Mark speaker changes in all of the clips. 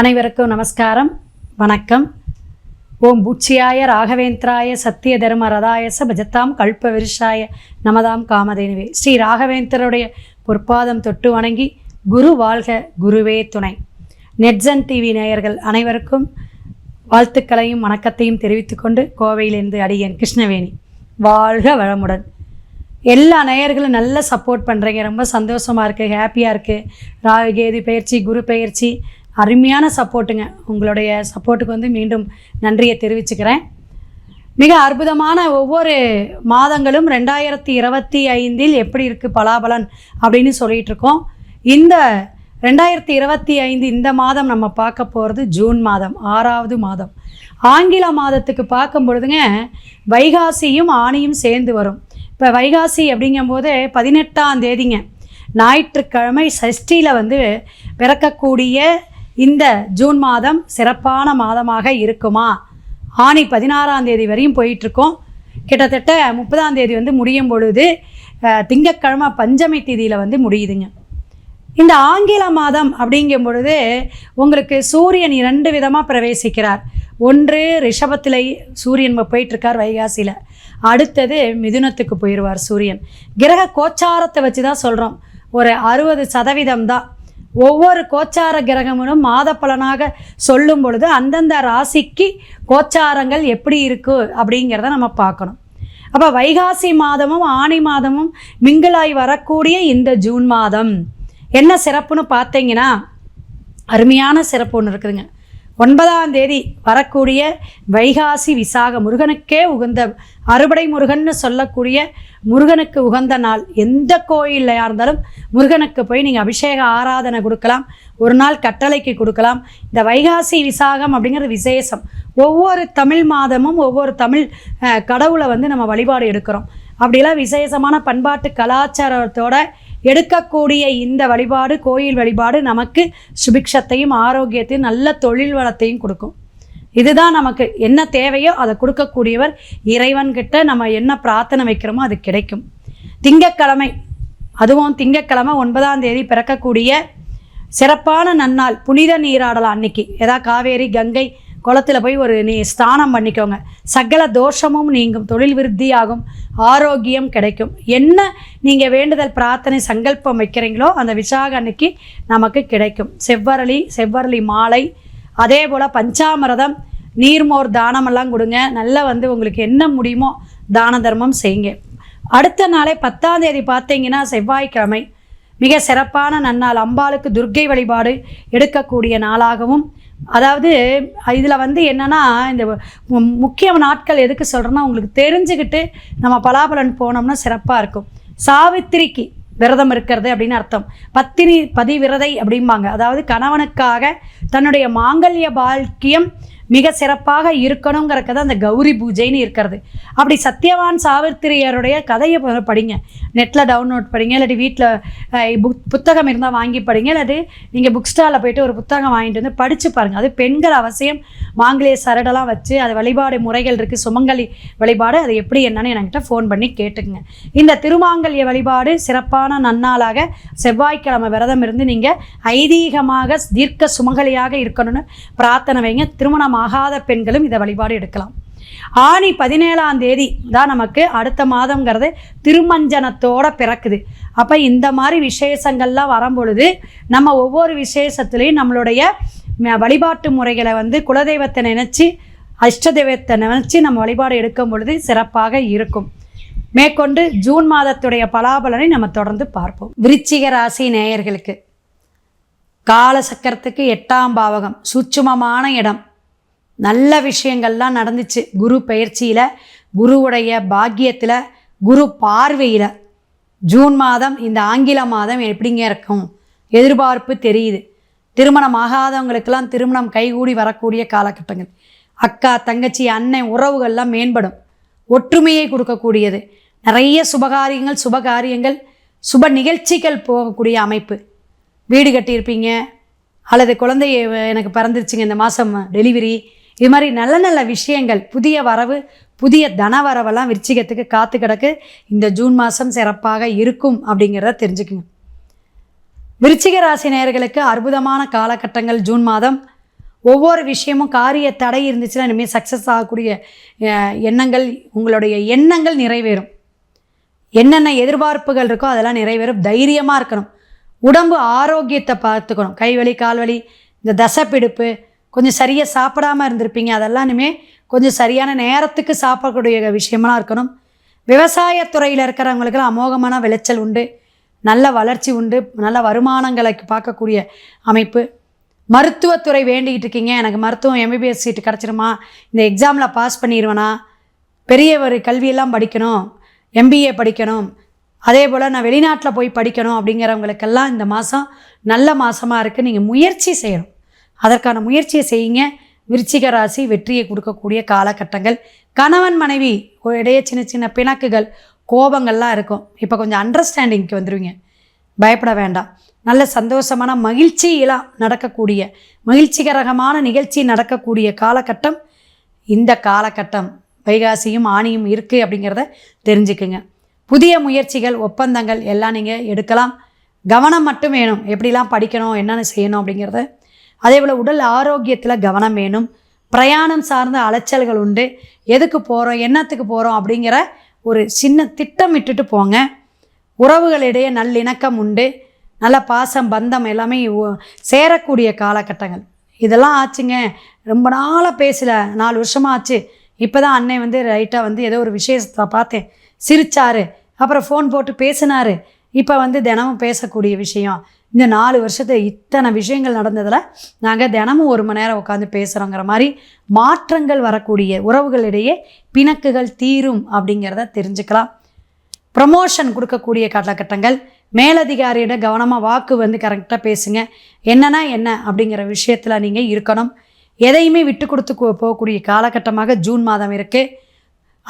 Speaker 1: அனைவருக்கும் நமஸ்காரம். வணக்கம். ஓம் பூச்சியாய ராகவேந்திராய சத்திய தர்ம ரதாயச பஜத்தாம் கல்ப விருஷாய நமதாம் காமதேனுவே. ஸ்ரீ ராகவேந்தருடைய பொற்பாதம் தொட்டு வணங்கி குரு வாழ்க குருவே துணை. நெட்ஜன் டிவி நேயர்கள் அனைவருக்கும் வாழ்த்துக்களையும் வணக்கத்தையும் தெரிவித்துக்கொண்டு கோவையிலிருந்து அடியேன் கிருஷ்ணவேணி. வாழ்க வளமுடன். எல்லா நேயர்களும் நல்ல சப்போர்ட் பண்ணுறீங்க ரொம்ப சந்தோஷமாக இருக்குது ஹாப்பியாக இருக்குது ராகு கேது பயிற்சி குரு பயிற்சி அருமையான சப்போர்ட்டுங்க. உங்களுடைய சப்போர்ட்டுக்கு வந்து மீண்டும் நன்றியை தெரிவிச்சுக்கிறேன். மிக அற்புதமான ஒவ்வொரு மாதங்களும் ரெண்டாயிரத்தி இருபத்தி ஐந்தில் எப்படி இருக்குது பலாபலன் அப்படின்னு சொல்லிகிட்டு இருக்கோம் இந்த ரெண்டாயிரத்தி இருபத்தி ஐந்து இந்த மாதம் நம்ம பார்க்க போகிறது ஜூன் மாதம் ஆறாவது மாதம். ஆங்கில மாதத்துக்கு பார்க்கும் பொழுதுங்க வைகாசியும் ஆணியும் சேர்ந்து வரும். இப்போ வைகாசி அப்படிங்கும்போது பதினெட்டாம் தேதிங்க. ஞாயிற்றுக்கிழமை சஷ்டியில் வந்து பிறக்கக்கூடிய இந்த ஜூன் மாதம் சிறப்பான மாதமாக இருக்குமா? ஆணி பதினாறாம் தேதி வரையும் போயிட்டுருக்கோம். கிட்டத்தட்ட முப்பதாம் தேதி வந்து முடியும் பொழுது திங்கக்கிழமை பஞ்சமி தேதியில் வந்து முடியுதுங்க. இந்த ஆங்கில மாதம் அப்படிங்கும் பொழுது உங்களுக்கு சூரியன் இரண்டு விதமாக பிரவேசிக்கிறார். ஒன்று ரிஷபத்தில் சூரியன் போயிட்டுருக்கார் வைகாசியில். அடுத்தது மிதுனத்துக்கு போயிடுவார் சூரியன். கிரக கோச்சாரத்தை வச்சு தான் சொல்கிறோம் ஒரு அறுபது சதவீதம் தான். ஒவ்வொரு கோச்சார கிரகமும் மாத பலனாக சொல்லும் பொழுது அந்தந்த ராசிக்கு கோச்சாரங்கள் எப்படி இருக்கு அப்படிங்கிறத நம்ம பார்க்கணும். அப்போ வைகாசி மாதமும் ஆணி மாதமும் மிங்கிளாய் வரக்கூடிய இந்த ஜூன் மாதம். என்ன சிறப்புன்னு பார்த்தீங்கன்னா அருமையான சிறப்பு ஒன்று இருக்குதுங்க. ஒன்பதாம் தேதி வரக்கூடிய வைகாசி விசாக முருகனுக்கே உகந்த அறுபடை முருகன்னு சொல்லக்கூடிய முருகனுக்கு உகந்த நாள். எந்த கோயிலையாக இருந்தாலும் முருகனுக்கு போய் நீங்கள் அபிஷேக ஆராதனை கொடுக்கலாம். ஒரு நாள் கட்டளைக்கு கொடுக்கலாம். இந்த வைகாசி விசாகம் அப்படிங்கிறது விசேஷம். ஒவ்வொரு தமிழ் மாதமும் ஒவ்வொரு தமிழ் கடவுளை வந்து நம்ம வழிபாடு எடுக்கிறோம். அப்படிலாம் விசேஷமான பண்பாட்டு கலாச்சாரத்தோட எடுக்கக்கூடிய இந்த வழிபாடு கோயில் வழிபாடு நமக்கு சுபிக்ஷத்தையும் ஆரோக்கியத்தையும் நல்ல தொழில் வளத்தையும் கொடுக்கும். இதுதான் நமக்கு என்ன தேவையோ அதை கொடுக்கக்கூடியவர் இறைவன்கிட்ட நம்ம என்ன பிரார்த்தனை வைக்கிறோமோ அது கிடைக்கும். திங்கட்கிழமை அதுவும் திங்கட்கிழமை ஒன்பதாம் தேதி பிறக்கக்கூடிய சிறப்பான நன்னாள் புனித நீராடலாம் அன்னைக்கு. ஏதா காவேரி கங்கை குளத்தில் போய் ஒரு நீ ஸ்நானம் பண்ணிக்கோங்க. சகல தோஷமும் நீங்கும். தொழில் விருத்தியாகும். ஆரோக்கியம் கிடைக்கும். என்ன நீங்கள் வேண்டுதல் பிரார்த்தனை சங்கல்பம் வைக்கிறீங்களோ அந்த விசாக அன்னைக்கு நமக்கு கிடைக்கும். செவ்வரளி செவ்வரளி மாலை அதே போல் பஞ்சாமிரதம் நீர்மோர் தானமெல்லாம் கொடுங்க. நல்லா வந்து உங்களுக்கு என்ன முடியுமோ தான தர்மம் செய்யுங்க. அடுத்த நாளே பத்தாம் தேதி பார்த்தீங்கன்னா செவ்வாய்க்கிழமை. மிக சிறப்பான நன்னாள் அம்பாளுக்கு துர்க்கை வழிபாடு எடுக்கக்கூடிய நாளாகவும் அதாவது இதில் வந்து என்னென்னா இந்த மு- முக்கிய நாட்கள் எதுக்கு சொல்கிறேன்னா உங்களுக்கு தெரிஞ்சுக்கிட்டு நம்ம பலாபலன் போனோம்னா சிறப்பாக இருக்கும். சாவித்திரிக்கு விரதம் இருக்கிறது அப்படின்னு அர்த்தம். பத்தினி பதிவிரதை அப்படிம்பாங்க. அதாவது கணவனுக்காக தன்னுடைய மாங்கல்ய பாக்கியம் மிக சிறப்பாக இருக்கணுங்கிறக்கு தான் அந்த கௌரி பூஜைன்னு இருக்கிறது. அப்படி சத்யவான் சாவித்திரியருடைய கதையை படிங்க. நெட்டில் டவுன்லோட் படிங்க. இல்லாட்டி வீட்டில் புக் புத்தகம் இருந்தால் வாங்கி படிங்க. இல்லாட்டி நீங்கள் புக் ஸ்டாலில் போயிட்டு ஒரு புத்தகம் வாங்கிட்டு வந்து படித்து பாருங்கள் அது பெண்கள் அவசியம். மாங்கலிய சரடெல்லாம் வச்சு அது வழிபாடு முறைகள் இருக்குது சுமங்கலி வழிபாடு அது எப்படி என்னன்னு என்கிட்ட ஃபோன் பண்ணி கேட்டுக்குங்க. இந்த திருமாங்கல்ய வழிபாடு சிறப்பான நன்னாளாக செவ்வாய்க்கிழமை விரதம் இருந்து நீங்கள் ஐதீகமாக தீர்க்க சுமங்கலியாக இருக்கணும்னு பிரார்த்தனை வைங்க. திருமணம் ஆகாத பெண்களும் இதை வழிபாடு எடுக்கலாம். ஆணி பதினேழாம் தேதி தான் நமக்கு அடுத்த மாதங்கிறது திருமஞ்சனத்தோட பிறக்குது. அப்போ இந்த மாதிரி விசேஷங்கள்லாம் வரும்பொழுது நம்ம ஒவ்வொரு விசேஷத்துலேயும் நம்மளுடைய வழிபாட்டு முறைகளை வந்து குலதெய்வத்தை நினச்சி அஷ்ட தெய்வத்தை நினச்சி நம்ம வழிபாடு எடுக்கும் பொழுது சிறப்பாக இருக்கும். மேற்கொண்டு ஜூன் மாதத்துடைய பலாபலனை நம்ம தொடர்ந்து பார்ப்போம். விருச்சிக ராசி நேயர்களுக்கு காலசக்கரத்துக்கு எட்டாம் பாவகம் சூட்சுமமான இடம். நல்ல விஷயங்கள்லாம் நடந்துச்சு. குரு பயிற்சியில் குருவுடைய பாக்கியத்தில் குரு பார்வையில். ஜூன் மாதம் இந்த ஆங்கில மாதம் எப்படிங்க இருக்கும்? எதிர்பார்ப்பு தெரியுது. திருமணம் ஆகாதவங்களுக்கெல்லாம் திருமணம் கைகூடி வரக்கூடிய காலகட்டங்கள். அக்கா தங்கச்சி அண்ணன் உறவுகள்லாம் மேம்படும். ஒற்றுமையை கொடுக்கக்கூடியது. நிறைய சுபகாரியங்கள் சுபகாரியங்கள் சுப நிகழ்ச்சிகள் போகக்கூடிய அமைப்பு. வீடு கட்டியிருப்பீங்க அல்லது குழந்தை எனக்கு பிறந்துருச்சுங்க இந்த மாதம் டெலிவரி. இது மாதிரி நல்ல நல்ல விஷயங்கள் புதிய வரவு புதிய தன வரவெல்லாம் விருச்சிகத்துக்கு காத்து கிடக்கு. இந்த ஜூன் மாதம் சிறப்பாக இருக்கும் அப்படிங்கிறத தெரிஞ்சுக்குங்க. விருச்சிக ராசி நேயர்களுக்கு அற்புதமான காலகட்டங்கள் ஜூன் மாதம். ஒவ்வொரு விஷயமும் காரிய தடை இருந்துச்சுன்னா இனிமேல் சக்ஸஸ் ஆகக்கூடிய எண்ணங்கள் உங்களுடைய எண்ணங்கள் நிறைவேறும். என்னென்ன எதிர்பார்ப்புகள் இருக்கோ அதெல்லாம் நிறைவேறும். தைரியமாக இருக்கணும். உடம்பு ஆரோக்கியத்தை பார்த்துக்கணும். கைவலி கால்வலி இந்த தசப்பிடிப்பு கொஞ்சம் சரியாக சாப்பிடாம இருந்திருப்பீங்க. அதெல்லாம் இனிமேல் கொஞ்சம் சரியான நேரத்துக்கு சாப்பிடக்கூடிய விஷயமெல்லாம் இருக்கணும். விவசாயத்துறையில் இருக்கிறவங்களுக்கெல்லாம் அமோகமான விளைச்சல் உண்டு. நல்ல வளர்ச்சி உண்டு நல்ல வருமானங்களை பார்க்கக்கூடிய அமைப்பு. மருத்துவத்துறை வேண்டிக்கிட்டு இருக்கீங்க. எனக்கு மருத்துவம் எம்பிபிஎஸ் சீட்டு கிடச்சிருமா? இந்த எக்ஸாமில் பாஸ் பண்ணிடுவேனா பெரிய ஒரு கல்வியெல்லாம் படிக்கணும் எம்பிஏ படிக்கணும். அதே போல் நான் வெளிநாட்டில் போய் படிக்கணும் அப்படிங்கிறவங்களுக்கெல்லாம் இந்த மாதம் நல்ல மாதமாக இருக்குது நீங்கள் முயற்சி செய்யணும். அதற்கான முயற்சியை செய்யுங்க. விருச்சிக ராசி வெற்றியை கொடுக்கக்கூடிய காலகட்டங்கள். கணவன் மனைவி இடையே சின்ன சின்ன பிணக்குகள் கோபங்கள்லாம் இருக்கும். இப்போ கொஞ்சம் அண்டர்ஸ்டாண்டிங்க்கு வந்துடுவீங்க பயப்பட வேண்டாம். நல்ல சந்தோஷமான மகிழ்ச்சியெல்லாம் நடக்கக்கூடிய மகிழ்ச்சிகரகமான நிகழ்ச்சி நடக்கக்கூடிய காலகட்டம் இந்த காலகட்டம். வைகாசியும் ஆணியும் இருக்குது அப்படிங்கிறத தெரிஞ்சுக்குங்க. புதிய முயற்சிகள் ஒப்பந்தங்கள் எல்லாம் நீங்கள் எடுக்கலாம். கவனம் மட்டும் வேணும். எப்படிலாம் படிக்கணும் என்னென்ன செய்யணும் அப்படிங்கிறத. அதே போல் உடல் ஆரோக்கியத்தில் கவனம் வேணும். பிரயாணம் சார்ந்த அலைச்சல்கள் உண்டு. எதுக்கு போகிறோம் என்னத்துக்கு போகிறோம் அப்படிங்கிற ஒரு சின்ன திட்டமிட்டுட்டு போங்க. உறவுகளிடையே நல்லிணக்கம் உண்டு. நல்ல பாசம் பந்தம் எல்லாமே சேரக்கூடிய காலகட்டங்கள். இதெல்லாம் ஆச்சுங்க. ரொம்ப நாளாக பேசல. நாலு வருஷமாக ஆச்சு. இப்போ தான் அன்னை வந்து ரைட்டாக வந்து ஏதோ ஒரு விசேஷத்தை பார்த்தேன். சிரிச்சாரு. அப்புறம் ஃபோன் போட்டு பேசினாரு. இப்போ வந்து தினமும் பேசக்கூடிய விஷயம். இந்த நாலு வருஷத்துல இத்தனை விஷயங்கள் நடந்ததில் நாங்கள் தினமும் ஒரு மணி நேரம் உட்காந்து பேசுகிறோங்கிற மாதிரி மாற்றங்கள் வரக்கூடிய உறவுகளிடையே பிணக்குகள் தீரும் அப்படிங்கிறத தெரிஞ்சுக்கலாம். ப்ரமோஷன் கொடுக்கக்கூடிய காலகட்டங்கள். மேலதிகாரியிட கவனமாக வாக்கு வந்து கரெக்டாக பேசுங்க. என்னன்னா என்ன அப்படிங்கிற விஷயத்தில் நீங்கள் இருக்கணும். எதையுமே விட்டு கொடுத்து போகக்கூடிய காலகட்டமாக ஜூன் மாதம் இருக்குது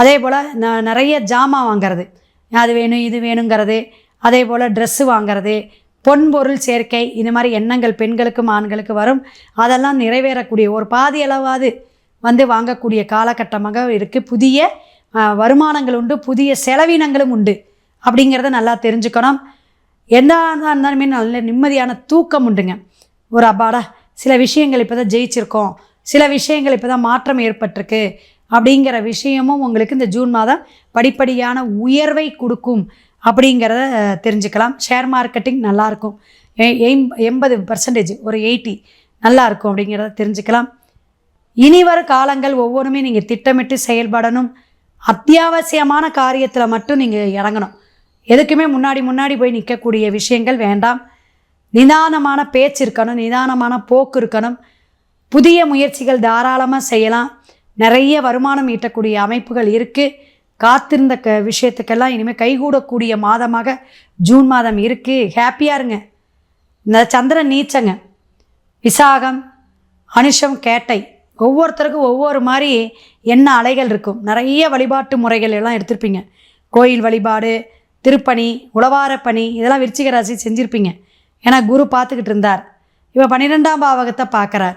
Speaker 1: அதே போல் நிறைய ஜாமான் வாங்குறது. அது வேணும் இது வேணுங்கிறது. அதே போல் ட்ரெஸ்ஸு வாங்குறது பொன்பொருள் சேர்க்கை இது மாதிரி எண்ணங்கள் பெண்களுக்கும் ஆண்களுக்கு வரும். அதெல்லாம் நிறைவேறக்கூடிய ஒரு பாதி அளவாவது வந்து வாங்கக்கூடிய காலகட்டமாக இருக்குது புதிய வருமானங்கள் உண்டு புதிய செலவினங்களும் உண்டு. அப்படிங்கிறத நல்லா தெரிஞ்சுக்கணும். எந்த இருந்தாலுமே நல்ல நிம்மதியான தூக்கம் உண்டுங்க. ஒரு அப்பாடா சில விஷயங்கள் இப்போ தான் ஜெயிச்சிருக்கோம். சில விஷயங்கள் இப்போ தான் மாற்றம் ஏற்பட்டிருக்கு. அப்படிங்கிற விஷயமும் உங்களுக்கு இந்த ஜூன் மாதம் படிப்படியான உயர்வை கொடுக்கும் அப்படிங்கிறத தெரிஞ்சுக்கலாம். ஷேர் மார்க்கெட்டிங் நல்லாயிருக்கும். எண்பது பர்சன்டேஜ் ஒரு எயிட்டி நல்லாயிருக்கும் அப்படிங்கிறத தெரிஞ்சுக்கலாம். இனி வரும் காலங்கள் ஒவ்வொன்றுமே நீங்கள் திட்டமிட்டு செயல்படணும். அத்தியாவசியமான காரியத்தில் மட்டும் நீங்கள் இறங்கணும். எதுக்குமே முன்னாடி முன்னாடி போய் நிற்கக்கூடிய விஷயங்கள் வேண்டாம். நிதானமான பேச்சு இருக்கணும் நிதானமான போக்கு இருக்கணும். புதிய முயற்சிகள் தாராளமாக செய்யலாம். நிறைய வருமானம் ஈட்டக்கூடிய அமைப்புகள் இருக்குது காத்திருந்த க விஷயத்துக்கெல்லாம் இனிமேல் கைகூடக்கூடிய மாதமாக ஜூன் மாதம் இருக்குது ஹாப்பியாக இருங்க. இந்த சந்திரன் நீச்சங்க. விசாகம் அனுஷம் கேட்டை ஒவ்வொருத்தருக்கும் ஒவ்வொரு மாதிரி என்ன அலைகள் இருக்கும். நிறைய வழிபாட்டு முறைகள் எல்லாம் எடுத்திருப்பீங்க. கோயில் வழிபாடு திருப்பணி உளவாரப்பணி இதெல்லாம் விருச்சிக ராசி செஞ்சுருப்பீங்க. ஏன்னா குரு பார்த்துக்கிட்டு இருந்தார். இப்போ பன்னிரெண்டாம் பாவகத்தை பார்க்குறார்.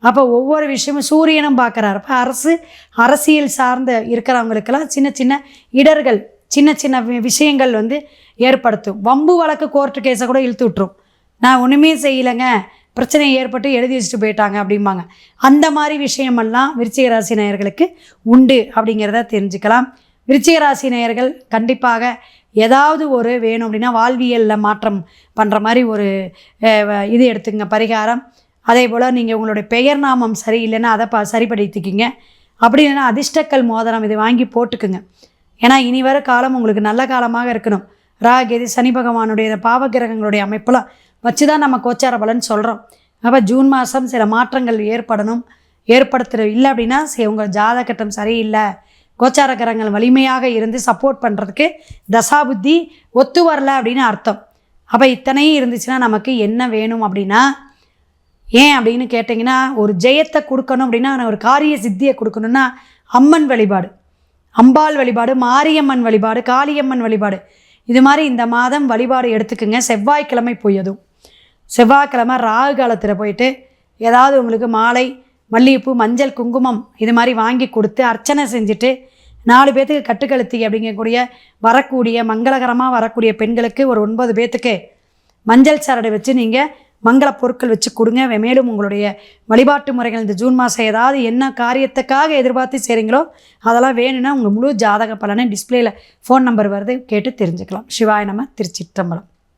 Speaker 1: அப்போ ஒவ்வொரு விஷயமும் சூரியனும் பார்க்குறார். அப்போ அரசு அரசியல் சார்ந்த இருக்கிறவங்களுக்கெல்லாம் சின்ன சின்ன இடர்கள் சின்ன சின்ன வி- விஷயங்கள் வந்து ஏற்படுத்தும். வம்பு வழக்கு கோர்ட்டு கேஸை கூட இழுத்து விட்டுரும். நான் ஒன்றுமே செய்யலைங்க. பிரச்சனை ஏற்பட்டு எழுதி வச்சுட்டு போயிட்டாங்க அப்படிம்பாங்க. அந்த மாதிரி விஷயமெல்லாம் விருச்சிக ராசி நேயர்களுக்கு உண்டு அப்படிங்கிறத தெரிஞ்சுக்கலாம். விருச்சிக ராசி நேயர்கள் கண்டிப்பாக ஏதாவது ஒரு வேணும் அப்படின்னா வாழ்வியலில் மாற்றம் பண்ணுற மாதிரி ஒரு இது எடுத்துங்க. பரிகாரம். அதே போல் நீங்கள் உங்களுடைய பெயர் நாமம் சரி இல்லைன்னா அதை ப சரிப்படுத்திக்கிங்க அப்படி இல்லைன்னா அதிர்ஷ்டக்கல் மோதிரம் இதை வாங்கி போட்டுக்குங்க. ஏன்னா இனி வர காலம் உங்களுக்கு நல்ல காலமாக இருக்கணும். ராகேது சனி பகவானுடைய பாவகிரகங்களுடைய அமைப்பெல்லாம் வச்சு தான் நம்ம கோச்சார பலன் சொல்கிறோம் அப்போ ஜூன் மாதம் சில மாற்றங்கள் ஏற்படணும். ஏற்படுத்துகிற இல்லை அப்படின்னா சரி உங்கள் ஜாதகட்டம் சரியில்லை. கோச்சார கிரகங்கள் வலிமையாக இருந்து சப்போர்ட் பண்ணுறதுக்கு தசாபுத்தி ஒத்து வரல அப்படின்னு அர்த்தம். அப்போ இத்தனையும் இருந்துச்சுன்னா நமக்கு என்ன வேணும் அப்படின்னா ஏன் அப்படின்னு கேட்டிங்கன்னா ஒரு ஜெயத்தை கொடுக்கணும் அப்படின்னா நான் ஒரு காரிய சித்தியை கொடுக்கணும்னா அம்மன் வழிபாடு. அம்பாள் வழிபாடு மாரியம்மன் வழிபாடு காளியம்மன் வழிபாடு. இது மாதிரி இந்த மாதம் வழிபாடு எடுத்துக்கோங்க. செவ்வாய்க்கிழமை போயதும். செவ்வாய்க்கிழமை ராகு காலத்தில் போயிட்டு ஏதாவது உங்களுக்கு மாலை மல்லிகைப்பூ மஞ்சள் குங்குமம் இது மாதிரி வாங்கி கொடுத்து அர்ச்சனை செஞ்சுட்டு நாலு பேர்த்துக்கு கட்டுக்கழுத்தி அப்படிங்கக்கூடிய வரக்கூடிய மங்களகரமாக வரக்கூடிய பெண்களுக்கு ஒரு ஒன்பது பேர்த்துக்கு மஞ்சள் சரடை வச்சு நீங்கள் மங்கள பொருட்கள் வச்சு கொடுங்க. மேலும் உங்களுடைய வழிபாட்டு முறைகள் இந்த ஜூன் மாதம் ஏதாவது என்ன காரியத்துக்காக எதிர்பார்த்து செய்கிறீங்களோ அதெல்லாம் வேணும்னா உங்கள் முழு ஜாதக பலனை டிஸ்பிளேல ஃபோன் நம்பர் வருது கேட்டு தெரிஞ்சுக்கலாம். சிவாய நம்ம திருச்சிற்றம்பலம்.